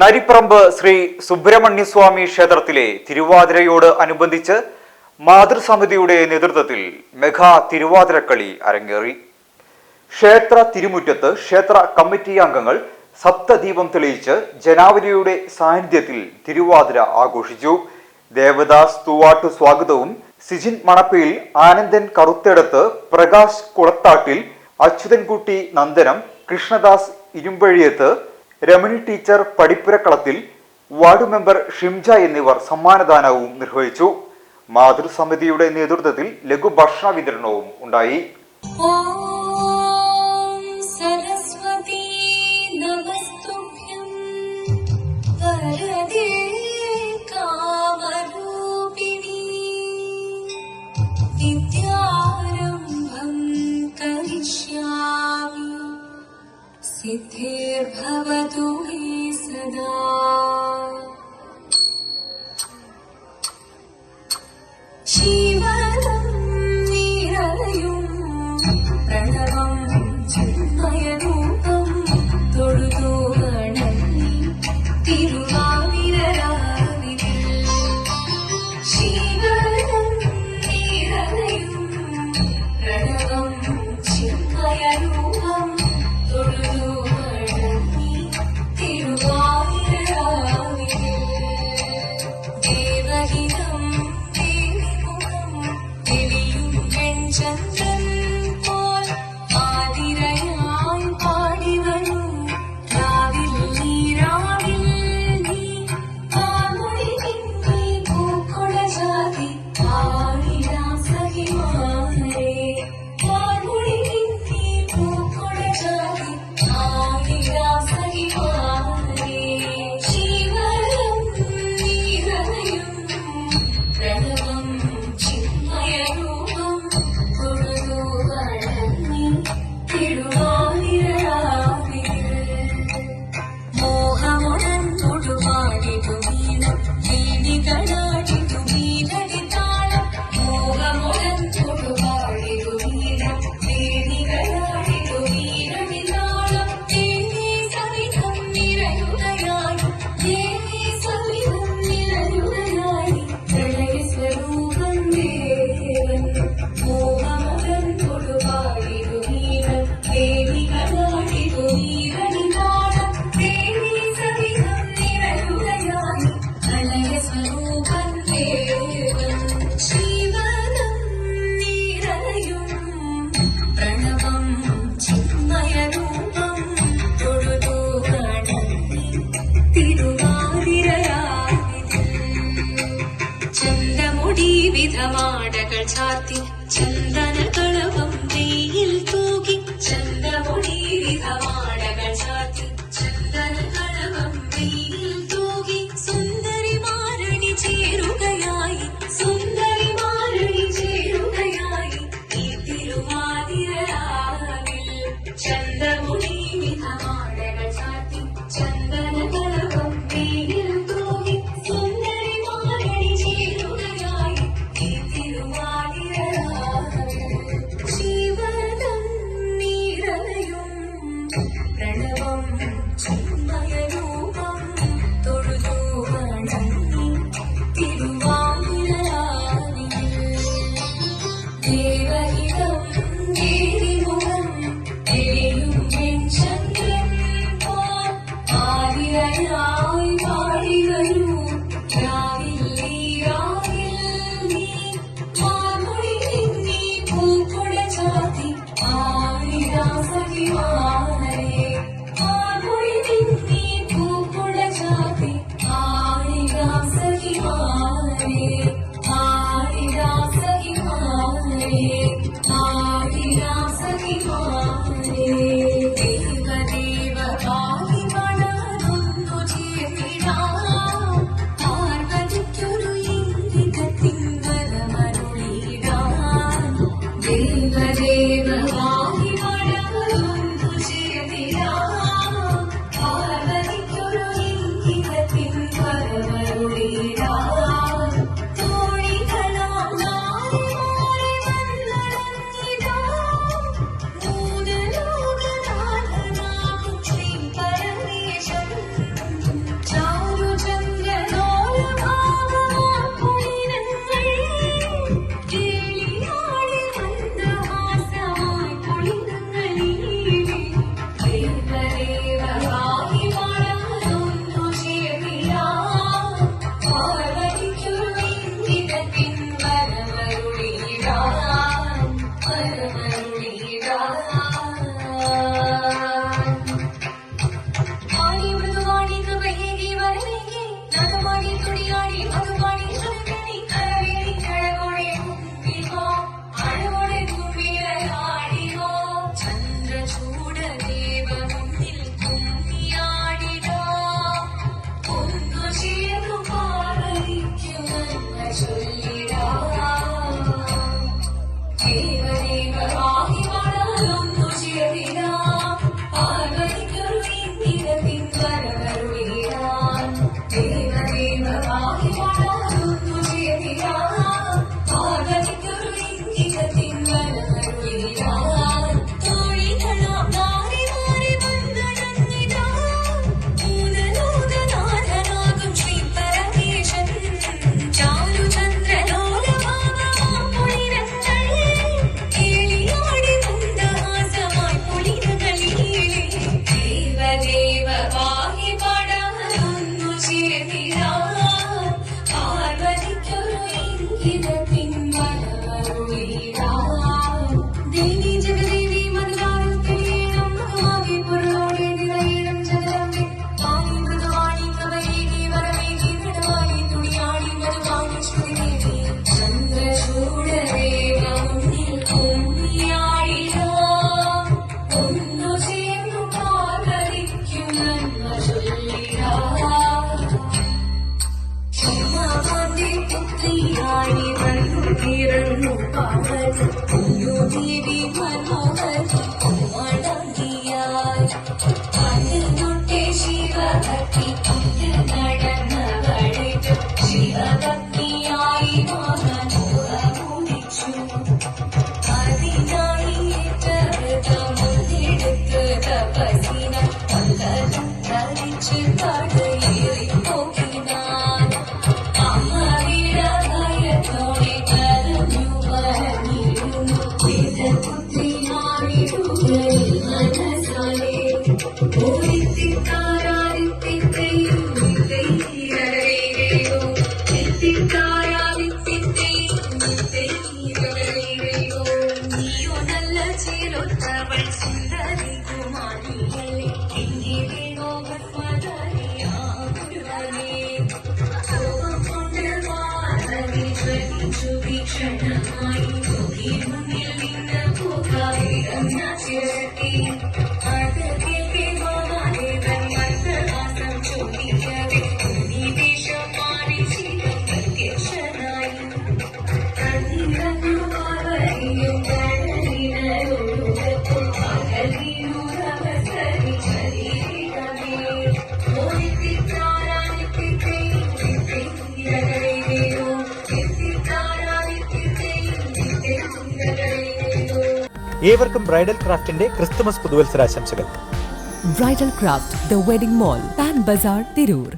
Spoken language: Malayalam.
നരിപ്പറമ്പ് ശ്രീ സുബ്രഹ്മണ്യസ്വാമി ക്ഷേത്രത്തിലെ തിരുവാതിരയോട് അനുബന്ധിച്ച് മാതൃസമിതിയുടെ നേതൃത്വത്തിൽ മെഗാ തിരുവാതിരക്കളി അരങ്ങേറി. ക്ഷേത്ര തിരുമുറ്റത്ത് ക്ഷേത്ര കമ്മിറ്റി അംഗങ്ങൾ സപ്തദീപം തെളിയിച്ച് ജനാവലിയുടെ സാന്നിധ്യത്തിൽ തിരുവാതിര ആഘോഷിച്ചു. ദേവദാസ് തൂവാട്ട് സ്വാഗതവും Sijin Manappayil Anandan Karuthedath Prakash Kulathattil Achuthankutty Nandanam Krishnadas Irumbazhiyath Ramani teacher Padippurakkalathil ward member Shimja എന്നിവർ സമ്മാനദാനവും നിർവഹിച്ചു. മാതൃസമിതിയുടെ നേതൃത്വത്തിൽ ലഘു ഭക്ഷണ വിതരണവും ഉണ്ടായി. വിദ്യ सिद्धिर्भवतु हि सदा। माडगा ചന്ദ Shiva. Julia, Julia. Happy day. देवी मनोह Thank you. ഏവർക്കും ബ്രൈഡൽ ക്രാഫ്റ്റിന്റെ Christmas പുതുവത്സരാശംസകൾ. Bridal craft the wedding mall pan Bazar Tirur.